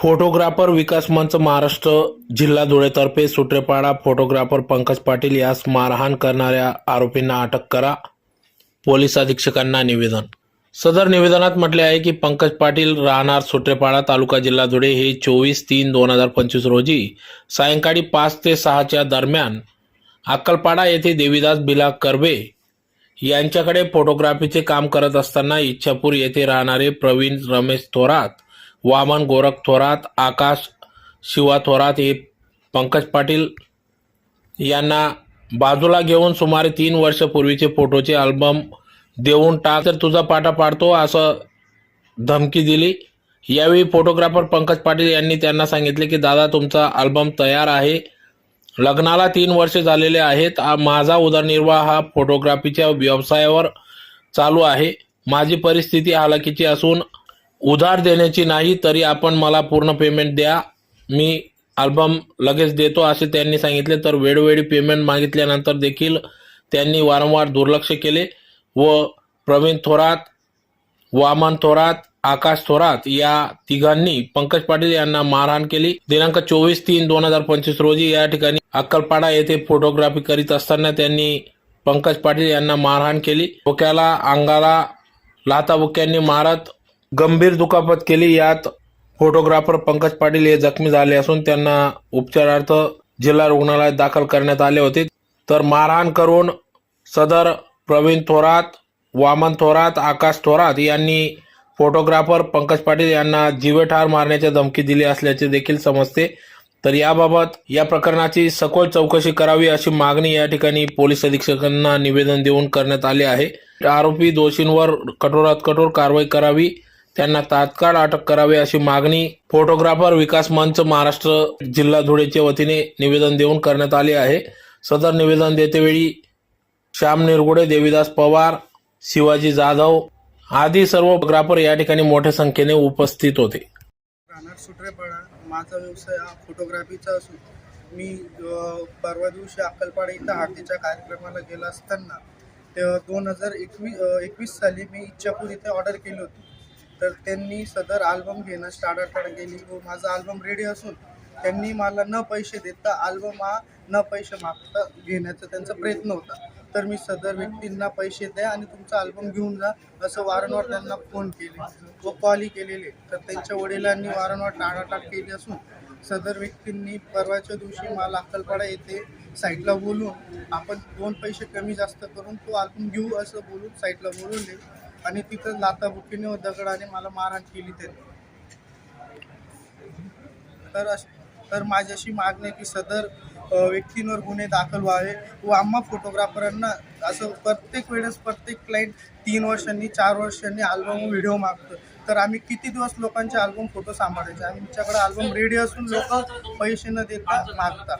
Photographer विकास मंच महाराष्ट्र जिल्हा धुळेतर्फे Sutrepada photographer Pankaj Patil यास मारहाण करणाऱ्या आरोपींना अटक करा. पोलीस अधीक्षकांना निवेदन. सदर निवेदनात म्हटले आहे की पंकज पाटील राहणार सुट्रेपाडा तालुका जिल्हा धुळे हे चोवीस तीन दोन हजार पंचवीस रोजी सायंकाळी पाच ते सहाच्या दरम्यान अक्कलपाडा येथे देवीदास बिला कर्वे यांच्याकडे फोटोग्राफीचे काम करत असताना इच्छापूर येथे राहणारे प्रवीण रमेश थोरात वामन गोरख थोरात आकाश शिवा थोरात हे पंकज पाटील यांना बाजूला घेऊन सुमारे तीन वर्षपूर्वीचे फोटोचे अल्बम देऊन टाक. तर तुझा पाटा पाडतो असं धमकी दिली. यावेळी फोटोग्राफर पंकज पाटील यांनी त्यांना सांगितले की दादा तुमचा अल्बम तयार आहे. लग्नाला तीन वर्षे झालेले आहेत. माझा उदरनिर्वाह हा फोटोग्राफीच्या व्यवसायावर चालू आहे. माझी परिस्थिती हालाकीची असून उधार देण्याची नाही तरी आपण मला पूर्ण पेमेंट द्या. मी अल्बम लगेच देतो असे त्यांनी सांगितले. तर वेळोवेळी पेमेंट मागितल्यानंतर देखील त्यांनी वारंवार दुर्लक्ष केले. व प्रवीण थोरात वामन थोरात आकाश थोरात या तिघांनी पंकज पाटील यांना मारहाण केली. दिनांक चोवीस तीन दोन हजार पंचवीस रोजी या ठिकाणी अक्कलपाडा येथे फोटोग्राफी करीत असताना त्यांनी पंकज पाटील यांना मारहाण केली. डोक्याला अंगाला लाथाबुक्यांनी मारत गंभीर दुखापत केली. यात फोटोग्राफर पंकज पाटील हे जखमी झाले असून त्यांना उपचारार्थ जिल्हा रुग्णालयात दाखल करण्यात आले होते. तर मारहाण करून सदर प्रवीण थोरात वामन थोरात आकाश थोरात यांनी फोटोग्राफर पंकज पाटील यांना जीवेठार मारण्याची धमकी दिली असल्याचे देखील समजते. तर याबाबत या प्रकरणाची सखोल चौकशी करावी अशी मागणी या ठिकाणी पोलीस अधीक्षकांना निवेदन देऊन करण्यात आले आहे. आरोपी दोषींवर कठोरात कठोर कारवाई करावी. त्यांना तात्काळ अटक करावी अशी मागणी फोटोग्राफर विकास मंच महाराष्ट्र जिल्हा धुळेच्या वतीने निवेदन देऊन करण्यात आले आहे. सदर निवेदन देतेवेळी श्याम निरगुडे देवीदास पवार शिवाजी जाधव आदी सर्व फोटोग्राफर या ठिकाणी मोठ्या संख्येने उपस्थित होते. राहणार सुट्रेपाडा माझा व्यवसाय हा फोटोग्राफीचा असून मी परवा दिवशी अक्कलपाडा इथं हळदीच्या कार्यक्रमाला गेला असताना दोन हजार एकवीस एकवीस साली मी इच्छापूर इथे ऑर्डर केली होती. तर त्यांनी सदर आल्बम घेणं टाळाटाळ केली व माझा आल्बम रेडी असून त्यांनी मला न पैसे देता आल्बम हा न पैसे मागता घेण्याचा त्यांचा प्रयत्न होता. तर मी सदर व्यक्तींना पैसे द्या आणि तुमचा अल्बम घेऊन जा असं वारंवार त्यांना फोन केले व कॉलही केलेले. तर त्यांच्या वडिलांनी वारंवार टाळाटाळ केली असून सदर व्यक्तींनी परवाच्या दिवशी मला अक्कलपाडा येथे साईटला बोलून आपण दोन पैसे कमी जास्त करून तो अल्बम घेऊ असं बोलून साईटला बोलवले. आणि तिथं लाताबुकीने व दगडाने मला मारहाण केली त्याने. तर अश तर माझ्याशी मागणी आहे की सदर व्यक्तींवर गुन्हे दाखल व्हावे व आम्हा फोटोग्राफरांना असं प्रत्येक वेळेस प्रत्येक क्लायंट तीन वर्षांनी चार वर्षांनी आल्बम व्हिडिओ मागतो. तर आम्ही किती दिवस लोकांचे आल्बम फोटो सांभाळायचे? आमच्याकडे आल्बम रेडी असून लोक पैसे न देता मागतात.